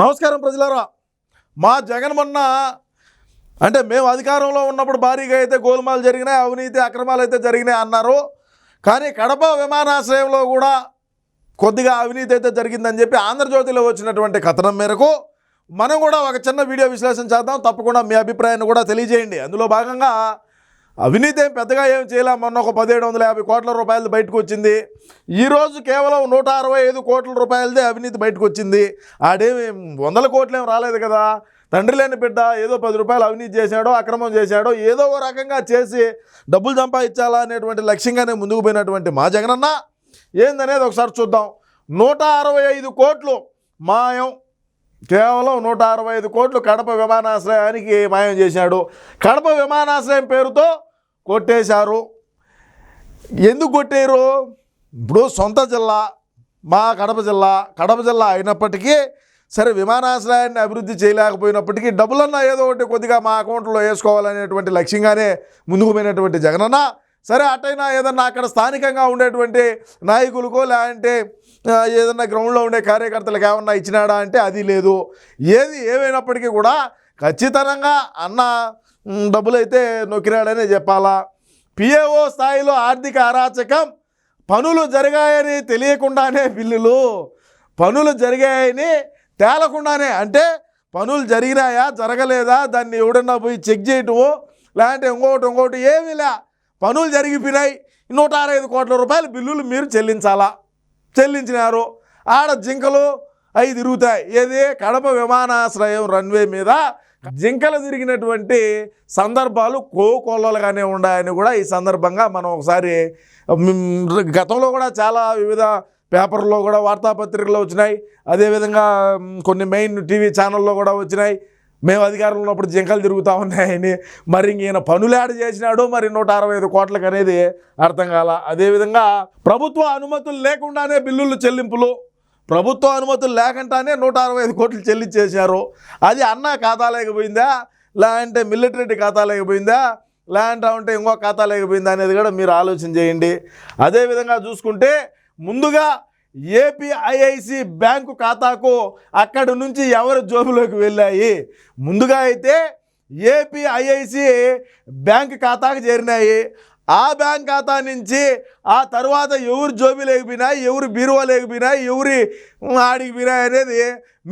నమస్కారం ప్రజలారా. మా జగన్ మొన్న అంటే మేము అధికారంలో ఉన్నప్పుడు భారీగా అయితే గోల్మాలు జరిగినాయి అవినీతి అక్రమాలు అయితే జరిగినాయి అన్నారు. కానీ కడప విమానాశ్రయంలో కూడా కొద్దిగా అవినీతి అయితే జరిగిందని చెప్పి ఆంధ్రజ్యోతిలో వచ్చినటువంటి కథనం మేరకు మనం కూడా ఒక చిన్న వీడియో విశ్లేషణ చేద్దాం. తప్పకుండా మీ అభిప్రాయాన్ని కూడా తెలియజేయండి. అందులో భాగంగా అవినీతి ఏం పెద్దగా ఏం చేయలేం. మొన్న ఒక పదిహేడు వందల యాభై కోట్ల రూపాయలు బయటకు వచ్చింది. ఈరోజు కేవలం నూట అరవై ఐదు కోట్ల రూపాయలదే అవినీతి బయటకు వచ్చింది. ఆడేమి వందల కోట్లు ఏం రాలేదు కదా. తండ్రి లేని బిడ్డ ఏదో పది రూపాయలు అవినీతి చేశాడో అక్రమం చేశాడో ఏదో ఒక రకంగా చేసి డబ్బులు సంపాదించాలా అనేటువంటి లక్ష్యంగానే ముందుకు పోయినటువంటి మా జగనన్న ఏందనేది ఒకసారి చూద్దాం. నూట అరవై ఐదు కోట్లు మాయం కేవలం నూట అరవై ఐదు కోట్లు కడప విమానాశ్రయానికి మాయం చేశాడు. కడప విమానాశ్రయం పేరుతో కొట్టేశారు. ఎందుకు కొట్టారు? ఇప్పుడు సొంత జిల్లా మా కడప జిల్లా కడప జిల్లా అయినప్పటికీ సరే విమానాశ్రయాన్ని అభివృద్ధి చేయలేకపోయినప్పటికీ డబ్బులన్నా ఏదో ఒకటి కొద్దిగా మా అకౌంట్లో వేసుకోవాలనేటువంటి లక్ష్యంగానే ముందుకు పోయినటువంటి జగనన్న సరే అటైనా ఏదన్నా అక్కడ స్థానికంగా ఉండేటువంటి నాయకులకో లేదంటే ఏదన్నా గ్రౌండ్లో ఉండే కార్యకర్తలకు ఏమన్నా ఇచ్చినాడా అంటే అది లేదు. ఏది ఏమైనప్పటికీ కూడా ఖచ్చితంగా అన్న డబ్బులైతే నొక్కినాడనే చెప్పాలా. పిఏఓ స్థాయిలో ఆర్థిక అరాచకం పనులు జరిగాయని తెలియకుండానే బిల్లులు పనులు జరిగాయని తేలకుండానే అంటే పనులు జరిగినాయా జరగలేదా దాన్ని ఎవడన్నా పోయి చెక్ చేయటము లేదంటే ఇంకోటి ఇంకోటి ఏమీ లే. పనులు జరిగిపోయినాయి. నూట అరవై ఐదు కోట్ల రూపాయల బిల్లులు మీరు చెల్లించాలా? చెల్లించినారు. ఆడ జింకలు అవి తిరుగుతాయి ఏది? కడప విమానాశ్రయం రన్వే మీద జింకలు తిరిగినటువంటి సందర్భాలు కోకొల్లలుగానే ఉన్నాయని కూడా ఈ సందర్భంగా మనం ఒకసారి గతంలో కూడా చాలా వివిధ పేపర్లో కూడా వార్తాపత్రికలు వచ్చినాయి. అదేవిధంగా కొన్ని మెయిన్ టీవీ ఛానల్లో కూడా వచ్చినాయి. మేము అధికారంలో ఉన్నప్పుడు జింకలు తిరుగుతూ ఉన్నాయని. మరి ఇంక ఈయన పనులు చేసినాడు మరి నూట అరవై ఐదు కోట్లకు అనేది అర్థం కాల. అదేవిధంగా ప్రభుత్వ అనుమతులు లేకుండానే బిల్లులు చెల్లింపులు ప్రభుత్వ అనుమతులు లేకుండానే నూట అరవై ఐదు కోట్లు చెల్లించేశారు. అది అన్న ఖాతా లేకపోయిందా? లేదంటే మిలిటరీ ఖాతా లేకపోయిందా? లేదంటే ఉంటే ఇంకో ఖాతా లేకపోయిందా అనేది కూడా మీరు ఆలోచన చేయండి. అదేవిధంగా చూసుకుంటే ముందుగా ఏపీఐఐసి బ్యాంకు ఖాతాకు అక్కడి నుంచి ఎవరు జోబులోకి వెళ్ళాయి? ముందుగా అయితే ఏపీఐఐసి బ్యాంక్ ఖాతాకు చేరినాయి. ఆ బ్యాంక్ ఖాతా నుంచి ఆ తర్వాత ఎవరు జోబీ లేకపోయినాయి ఎవరు బీరువా లేకపోయినాయి ఎవరి ఆడికి పోయినా అనేది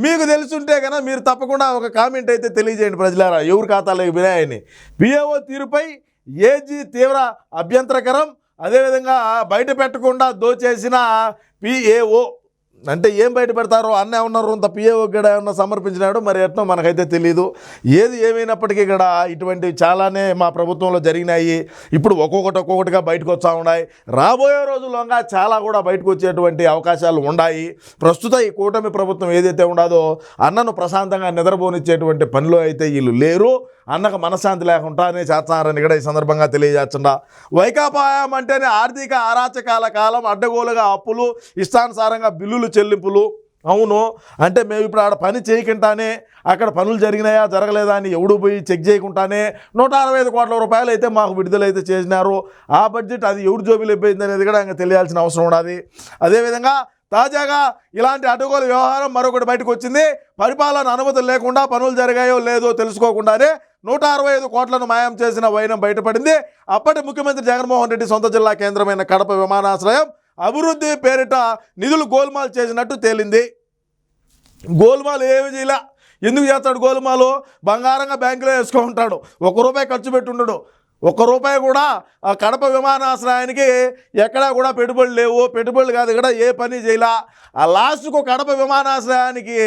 మీకు తెలుసుంటే కనుక మీరు తప్పకుండా ఒక కామెంట్ అయితే తెలియజేయండి ప్రజలారా. ఎవరు ఖాతా లేకపోయినాయని పిఏఓ తీరుపై ఏజీ తీవ్ర అభ్యంతరకరం అదేవిధంగా బయట పెట్టకుండా దోచేసిన పిఏఓ అంటే ఏం బయటపెడతారో అన్న ఉన్నారు ఇంత పిఏఓ గడ ఏమన్నా సమర్పించినాడు మరి ఎట్నో మనకైతే తెలియదు ఏది ఏమైనప్పటికీ ఇక్కడ ఇటువంటివి చాలానే మా ప్రభుత్వంలో జరిగినాయి. ఇప్పుడు ఒక్కొక్కటి ఒక్కొక్కటిగా బయటకు వస్తూ ఉన్నాయి. రాబోయే రోజుల్లోగా చాలా కూడా బయటకు వచ్చేటువంటి అవకాశాలు ఉన్నాయి. ప్రస్తుత ఈ కూటమి ప్రభుత్వం ఏదైతే ఉండదో అన్నను ప్రశాంతంగా నిద్రపోనిచ్చేటువంటి పనిలో అయితే వీళ్ళు లేరు. అన్నకు మనశ్శాంతి లేకుండానే చేస్తున్నారని కూడా ఈ సందర్భంగా తెలియజేస్తుండా వైకాపాయం అంటేనే ఆర్థిక అరాచకాల కాలం అడ్డగోలుగా అప్పులు ఇష్టానుసారంగా బిల్లులు చెల్లింపులు? అవును. అంటే మేము ఇప్పుడు ఆడ పని చేయకుండానే అక్కడ పనులు జరిగినాయా జరగలేదా అని ఎవడు పోయి చెక్ చేయకుండానే నూట అరవై ఐదు కోట్ల రూపాయలు అయితే మాకు విడుదలైతే చేసినారు. ఆ బడ్జెట్ అది ఎవడు జోబీలు అయిపోయింది అనేది కూడా ఇంకా తెలియాల్సిన అవసరం ఉన్నది అదేవిధంగా తాజాగా ఇలాంటి అడ్డగోలు వ్యవహారం మరొకటి బయటకు వచ్చింది. పరిపాలన అనుమతులు లేకుండా పనులు జరిగాయో లేదో తెలుసుకోకుండానే నూట అరవై ఐదు కోట్లను మాయం చేసిన వైనం బయటపడింది. అప్పటి ముఖ్యమంత్రి జగన్మోహన్ రెడ్డి సొంత జిల్లా కేంద్రమైన కడప విమానాశ్రయం అభివృద్ధి పేరిట నిధులు గోల్మాల్ చేసినట్టు తేలింది. గోల్మాల్ ఏమి చేయలే. ఎందుకు చేస్తాడు గోల్మాలు? బంగారంగా బ్యాంకులో వేసుకుంటాడు ఒక రూపాయి ఖర్చు పెట్టుండడు ఒక్క రూపాయి కూడా ఆ కడప విమానాశ్రయానికి ఎక్కడా కూడా పెట్టుబడులు లేవు. పెట్టుబడులు కాదు ఇక్కడ ఏ పని చేయలా. ఆ లాస్ట్కు కడప విమానాశ్రయానికి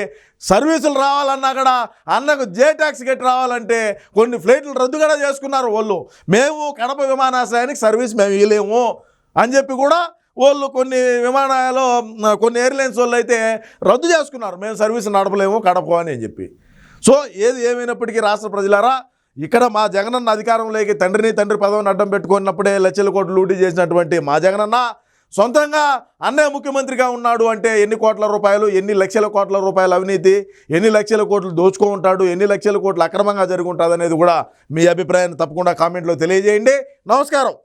సర్వీసులు రావాలన్నా కూడా అన్నకు జే ట్యాక్స్ కట్టి రావాలంటే కొన్ని ఫ్లైట్లు రద్దు కూడా చేసుకున్నారు వాళ్ళు. మేము కడప విమానాశ్రయానికి సర్వీస్ మేము ఇవ్వలేము అని చెప్పి కూడా వాళ్ళు కొన్ని విమానాలు కొన్ని ఎయిర్లైన్స్ వాళ్ళు అయితే రద్దు చేసుకున్నారు. మేము సర్వీస్ నడపలేము కడప అని చెప్పి. సో ఏది ఏమైనప్పటికీ రాష్ట్ర ప్రజలారా ఇక్కడ మా జగనన్న అధికారంలోకి తండ్రిని తండ్రి పదవిని అడ్డం పెట్టుకున్నప్పుడే లక్షల కోట్లు లూటీ చేసినటువంటి మా జగనన్న సొంతంగా అన్నయ్య ముఖ్యమంత్రిగా ఉన్నాడు అంటే ఎన్ని కోట్ల రూపాయలు ఎన్ని లక్షల కోట్ల రూపాయల అవినీతి ఎన్ని లక్షల కోట్లు దోచుకో ఉంటాడు ఎన్ని లక్షల కోట్లు అక్రమంగా జరుగుంటుంది అనేది కూడా మీ అభిప్రాయాన్ని తప్పకుండా కామెంట్లో తెలియజేయండి. నమస్కారం.